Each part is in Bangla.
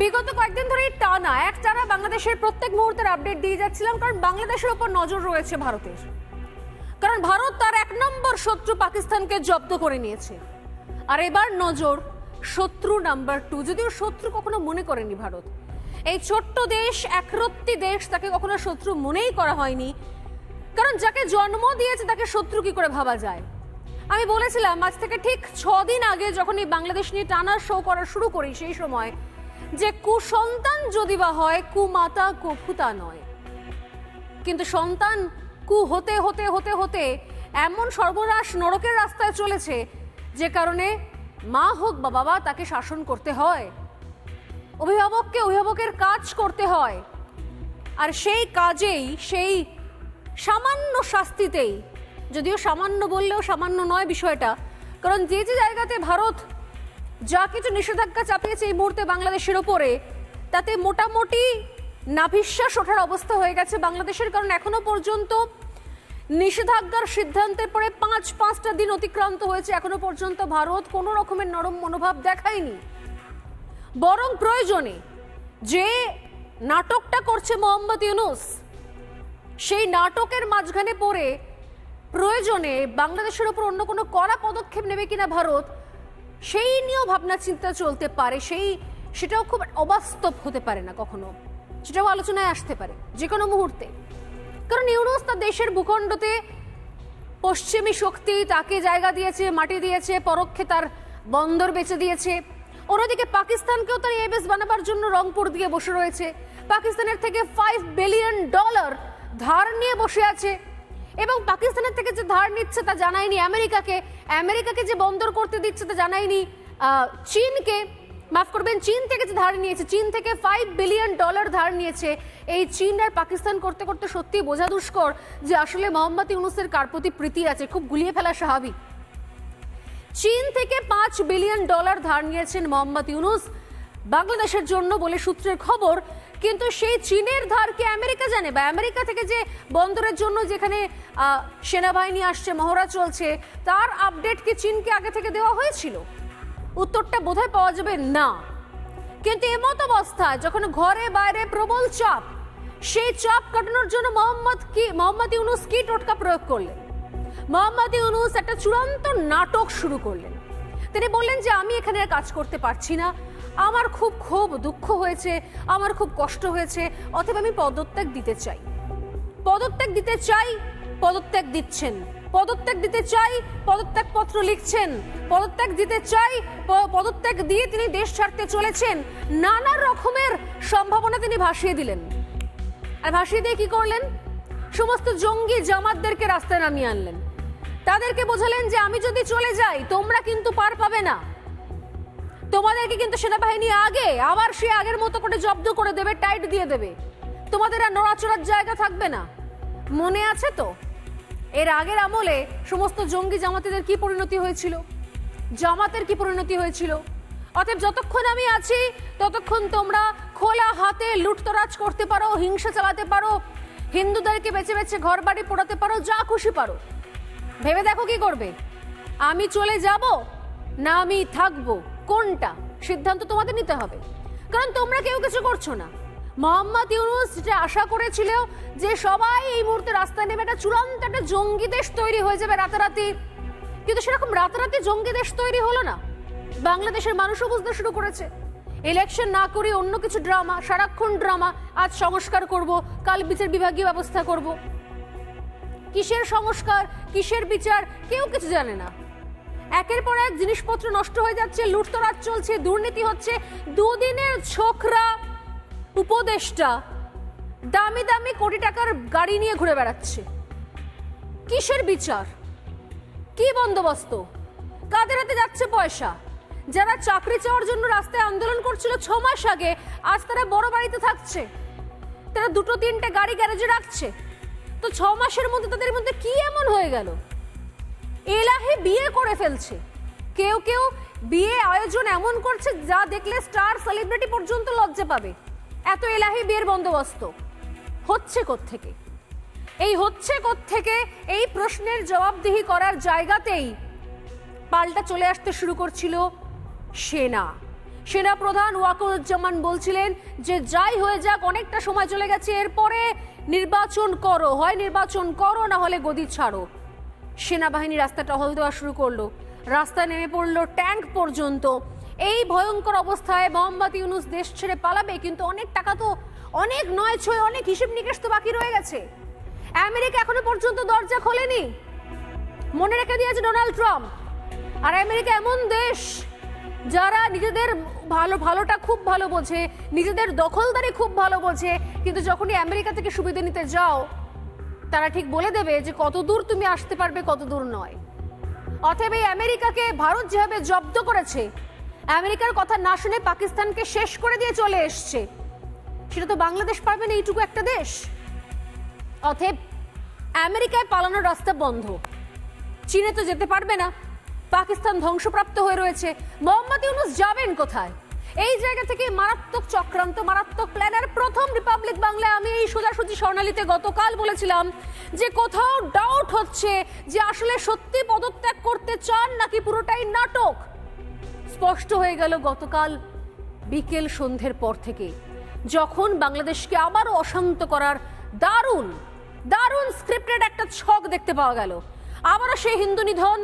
বিগত কয়েকদিন ধরেই টানা, এক টানা বাংলাদেশের প্রত্যেক মুহূর্তের আপডেট দিয়ে যাচ্ছিলাম, কারণ বাংলাদেশের উপর নজর রয়েছে ভারতের। কারণ ভারত তার এক নম্বর শত্রু পাকিস্তানকে জব্দ করে নিয়েছে। আর এবার নজর শত্রু নাম্বার টু যদিও শত্রু কখনো মনে করেনি ভারত। এই ছোট্ট দেশ, একরত্তি দেশ, তাকে কখনো শত্রু মনেই করা হয়নি। কারণ যাকে জন্ম দিয়েছে, তাকে শত্রু কি করে ভাবা যায়? আমি বলেছিলাম, আজ থেকে ঠিক দিন আগে যখন এই বাংলাদেশ নিয়ে টানা শো করা শুরু করি, সেই সময় যে কুসন্তান যদি বা হয়, কুমাতা কুফুতা নয়। কিন্তু সন্তান কু হতে হতে হতে হতে এমন সর্বনাশ নরকের রাস্তায় চলেছে, যে কারণে মা হোক বা বাবা তাকে শাসন করতে হয়। অভিভাবককে অভিভাবকের কাজ করতে হয়। আর সেই কাজেই, সেই সামান্য শাস্তিতেই, যদিও সামান্য বললেও সামান্য নয় বিষয়টা, কারণ যে যে জায়গাতে ভারত যা কিছু নিষেধাজ্ঞা চাপিয়েছে এই মুহূর্তে বাংলাদেশের ওপরে, তাতে মোটামুটি নাভিশ্বাস ওঠার অবস্থা হয়ে গেছে বাংলাদেশের, কারণ এখনও পর্যন্ত নিষেধাজ্ঞার সিদ্ধান্তের পরে পাঁচ পাঁচটা দিন অতিক্রান্ত হয়েছে। এখনও পর্যন্ত ভারত কোনো রকমের নরম মনোভাব দেখায়নি। বরং প্রয়োজনে যে নাটকটা করছে মোহাম্মদ ইউনুস, সেই নাটকের মাঝখানে পড়ে প্রয়োজনে বাংলাদেশের উপর অন্য কোনো কড়া পদক্ষেপ নেবে কিনা ভারত সেই নিয়েও ভাবনা চিন্তা চলতে পারে, সেই সেটাও খুব অবাস্তব হতে পারে না কখনো। সেটাও আলোচনায় আসতে পারে যে কোনো মুহূর্তে। কারণ ইউনুস তার দেশের ভূখণ্ডতে পশ্চিমী শক্তি তাকে জায়গা দিয়েছে, মাটি দিয়েছে, পরোক্ষে তার বন্দর বেচে দিয়েছে। অন্যদিকে পাকিস্তানকেও তার এবেস বানাবার জন্য রংপুর দিয়ে বসে রয়েছে। পাকিস্তানের থেকে ফাইভ বিলিয়ন ডলার ধার নিয়ে বসে আছে। এবং পাকিস্তানের থেকে যে ধার নিচ্ছে তা জানায়নি আমেরিকাকে আমেরিকাকে যে বন্দর করতে দিচ্ছে তা জানায়নি চীনকে। মাফ করবেন, চীন থেকে যে ধার নিয়েছে, চীন থেকে ফাইভ বিলিয়ন ডলার ধার নিয়েছে, এই চীন আর পাকিস্তান করতে করতে সত্যি বোঝা দুষ্কর যে আসলে মোহাম্মদ ইউনুসের কার প্রতি প্রীতি আছে, খুব গুলিয়ে ফেলা স্বাভাবিক। চীন থেকে পাঁচ বিলিয়ন ডলার ধার নিয়েছেন মোহাম্মদ ইউনুস। বাংলাদেশের জন্য বলে সূত্রের খবর কিন্তু সেই চীনের ধারকে আমেরিকা জানে বা আমেরিকা থেকে যে বন্দরের জন্য যেখানে সেনাবাহিনী আসছে, মহড়া চলছে, তার আপডেট কি চীনকে আগে থেকে দেওয়া হয়েছিল? উত্তরটা বোধহয় পাওয়া যাবে না। কিন্তু এমত অবস্থায় যখন ঘরে বাইরে প্রবল চাপ, সেই চাপ কাটানোর জন্য মোহাম্মদ কি, মোহাম্মদ ইউনুস কি টোটকা প্রয়োগ করলেন? মোহাম্মদ ইউনুস একটা চূড়ান্ত নাটক শুরু করলেন। তিনি বললেন যে, আমি এখানে কাজ করতে পারছি না। আমার খুব ক্ষোভ দুঃখ হয়েছে, আমার খুব কষ্ট হয়েছে অথবা আমি পদত্যাগ দিতে চাই। পদত্যাগ দিতে চাই, পদত্যাগ দিচ্ছেন। পদত্যাগ দিতে চাই পদত্যাগ পত্র লিখছেন। পদত্যাগ দিতে চাই পদত্যাগ দিয়ে তিনি দেশ ছাড়তে চলেছেন। নানা রকমের সম্ভাবনা তিনি ভাসিয়ে দিলেন। আর ভাসিয়ে দিয়ে কি করলেন? সমস্ত জঙ্গি জামাতদেরকে রাস্তায় নামিয়ে আনলেন। তাদেরকে বোঝালেন যে আমি যদি চলে যাই, তোমরা কিন্তু পার পাবে না। তোমাদেরকে কিন্তু সেনাবাহিনী আগে, আবার সে আগের মতো করে জব্দ করে দেবে, টাইট দিয়ে দেবে। তোমাদের আর নড়াচড়ার জায়গা থাকবে না। মনে আছে তো? এর আগের আমলে সমস্ত জঙ্গি জামাতিদের কি পরিণতি হয়েছিল? জামাতের কি পরিণতি হয়েছিল? অতএব যতক্ষণ আমি আছি, ততক্ষণ তোমরা খোলা হাতে লুটতরাজ করতে পারো, হিংসা চালাতে পারো, হিন্দুদেরকে বেছে বেছে ঘর বাড়ি পোড়াতে পারো, যা খুশি পারো। ভেবে দেখো কি করবে? আমি চলে যাব না আমি থাকব? কোনটা? সিদ্ধান্ত তোমাদের নিতে হবে। কারণ তোমরা কেউ কিছু করছ না। মোহাম্মদ ইউনুস যেটা আশা করেছিল যে সবাই এই মুহূর্তে রাস্তায় নেমে একটা চূড়ান্ত একটা জঙ্গি দেশ তৈরি হয়ে যাবে রাতারাতি। কিন্তু সেরকম রাতারাতি জঙ্গি দেশ তৈরি হলো না। বাংলাদেশের মানুষও বুঝতে শুরু করেছে। ইলেকশন না করে অন্য কিছু ড্রামা, সারাক্ষণ ড্রামা, আজ সংস্কার করব, কাল বিচার বিভাগীয় ব্যবস্থা করব। কিসের সংস্কার, কিসের বিচার, কেউ কিছু জানে না। একের পর এক জিনিসপত্র নষ্ট হয়ে যাচ্ছে, লুটতরাজ চলছে, দুর্নীতি হচ্ছে। দুদিনের ছোকরা উপদেষ্টা দামি দামি কোটি টাকার গাড়ি নিয়ে ঘুরে বেড়াচ্ছে। কিসের বিচার? কি বন্দোবস্ত? কাদের হাতে যাচ্ছে পয়সা? যারা চাকরি চাওয়ার জন্য রাস্তায় আন্দোলন করছিল ছ মাস আগে, আজ তারা বড় বাড়িতে থাকছে। তারা দুটো তিনটে গাড়ি গ্যারেজে রাখছে। তো ছ মাসের মধ্যে তাদের মধ্যে কি এমন হয়ে গেল? এলাহে বিয়ে করে ফেলছে। কেউ কেউ বিয়ে আয়োজন এমন করছে যা দেখলে স্টার সেলিব্রিটি পর্যন্ত লজ্জা পাবে। এত এলাহি বিয়ের বন্দোবস্ত। হচ্ছে থেকে এই হচ্ছে থেকে এই প্রশ্নের জবাবদিহি করার জায়গাতেই পাল্টা চলে আসতে শুরু করছিল সেনা। সেনা প্রধান ওয়াকুরুজ্জামান বলছিলেন যে, যাই হয়ে যাক, অনেকটা সময় চলে গেছে, এরপরে নির্বাচন করো। হয় নির্বাচন করো, না হলে গদি ছাড়ো। সেনাবাহিনী রাস্তা টহল দেওয়া শুরু করল। রাস্তায় নেমে পড়ল ট্যাঙ্ক পর্যন্ত। এই ভয়ঙ্কর অবস্থায় মোহাম্মদ ইউনুস দেশ ছেড়ে পালাবে, কিন্তু অনেক টাকা তো, অনেক নয় ছয়, অনেক হিসেব নিকেশ তো বাকি রয়ে গেছে। আমেরিকা এখনও পর্যন্ত দরজা খোলেনি। মনে রেখে দিয়েছে ডোনাল্ড ট্রাম্প। আর আমেরিকা এমন দেশ যারা নিজেদের ভালো, ভালোটা খুব ভালো বোঝে, নিজেদের দখলদারি খুব ভালো বোঝে, কিন্তু যখনই আমেরিকা থেকে সুবিধা নিতে যাও তারা ঠিক বলে দেবে যে কত দূর তুমি আসতে পারবে কত দূর নয়। অতএব এই আমেরিকাকে ভারত যেভাবে জব্দ করেছে, আমেরিকার কথা না শুনে পাকিস্তানকে শেষ করে দিয়ে চলে এসছে, সেটা তো বাংলাদেশ পারবে না, এইটুকু একটা দেশ। অতএব আমেরিকায় পালানোর রাস্তা বন্ধ। চীনে তো যেতে পারবে না, পাকিস্তান ধ্বংসপ্রাপ্ত হয়ে রয়েছে। মোহাম্মদ ইউনুস যাবেন কোথায়? এই জায়গা থেকে মারাত্মক চক্রান্ত, মারাত্মক প্ল্যানের প্রথম রিপাবলিক বাংলায় আমি এই সোজাসুজি স্বর্ণালীতে গতকাল বলেছিলাম যে কোথাও ডাউট হচ্ছে যে আসলে সত্যি পদত্যাগ করতে চান নাকি পুরোটাই নাটক। স্পষ্ট হয়ে গেল গতকাল বিকেল সন্ধ্যের পর থেকে, যখন বাংলাদেশকে আবারও অশান্ত করার দারুণ দারুণ স্ক্রিপ্টেড একটা ছক দেখতে পাওয়া গেল। আবারও সেই হিন্দু নিধন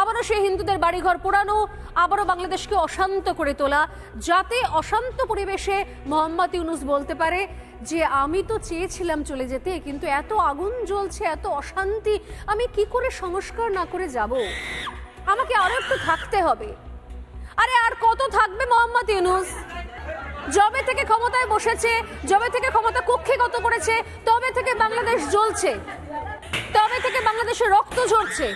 আবারও সেই হিন্দুদের বাড়িঘর পোড়ানো, আবারও বাংলাদেশকে অশান্ত করে তোলা, যাতে অশান্ত পরিবেশে মোহাম্মদ ইউনুস বলতে পারে যে, আমি তো চেয়েছিলাম চলে যেতে, কিন্তু এত আগুন জ্বলছে, এত অশান্তি, আমি কি করে সংস্কার না করে যাব? আমাকে আরও একটু থাকতে হবে। আরে, আর কত থাকবে মোহাম্মদ ইউনুস? জবে থেকে ক্ষমতায় বসেছে জবে থেকে ক্ষমতা কুক্ষিগত করেছে, তবে থেকে বাংলাদেশ জ্বলছে, তবে থেকে বাংলাদেশের রক্ত ঝরছে।